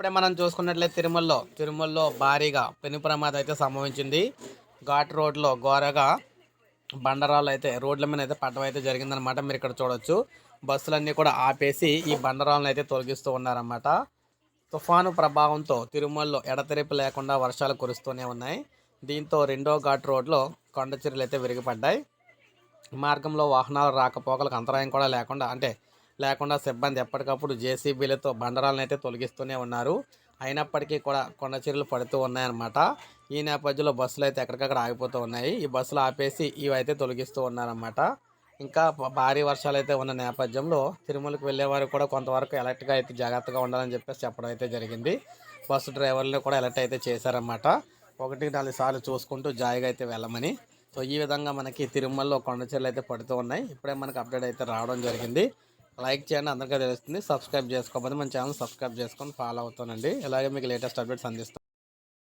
ఇప్పుడే మనం చూసుకున్నట్లయితే తిరుమలలో తిరుమలలో భారీగా పెను ప్రమాదం అయితే సంభవించింది. ఘాట్ రోడ్లో ఘోరగా బండరాలు అయితే రోడ్ల మీద అయితే పట్టడం అయితే జరిగిందనమాట మీరు ఇక్కడ చూడొచ్చు. బస్సులన్నీ కూడా ఆపేసి ఈ బండరాలను అయితే తొలగిస్తూ ఉన్నారన్నమాట. తుఫాను ప్రభావంతో తిరుమలలో ఎడతెరిపి లేకుండా వర్షాలు కురుస్తూనే ఉన్నాయి. దీంతో రెండో ఘాట్ రోడ్లో కొండ అయితే విరిగిపడ్డాయి. మార్గంలో వాహనాలు రాకపోకలకు అంతరాయం కూడా లేకుండా అంటే లేకుండా సిబ్బంది ఎప్పటికప్పుడు జేసీబీలతో బండరాలను అయితే తొలగిస్తూనే ఉన్నారు. అయినప్పటికీ కూడా కొండ చీరలు పడుతూ ఉన్నాయన్నమాట. ఈ నేపథ్యంలో బస్సులు అయితే ఎక్కడికక్కడ ఆగిపోతూ ఉన్నాయి. ఈ బస్సులు ఆపేసి ఇవైతే తొలగిస్తూ ఉన్నారన్నమాట. ఇంకా భారీ వర్షాలు అయితే ఉన్న నేపథ్యంలో తిరుమలకు వెళ్ళేవారు కూడా కొంతవరకు ఎలర్ట్గా అయితే జాగ్రత్తగా ఉండాలని చెప్పేసి చెప్పడం అయితే జరిగింది. బస్సు డ్రైవర్లు కూడా ఎలర్ట్ అయితే చేశారన్నమాట. ఒకటి నాలుగు సార్లు చూసుకుంటూ జాయిగా అయితే వెళ్ళమని. సో ఈ విధంగా మనకి తిరుమలలో కొండ అయితే పడుతూ ఉన్నాయి. ఇప్పుడే మనకి అప్డేట్ అయితే రావడం జరిగింది. లైక్ చేయండి అందరికీ తెలుస్తుంది. సబ్స్క్రైబ్ చేసుకోకపోతే మన ఛానల్ సబ్స్క్రైబ్ చేసుకొని ఫాలో అవుతానండి. ఇలాగే మీకు లేటెస్ట్ అప్డేట్స్ అందిస్తాను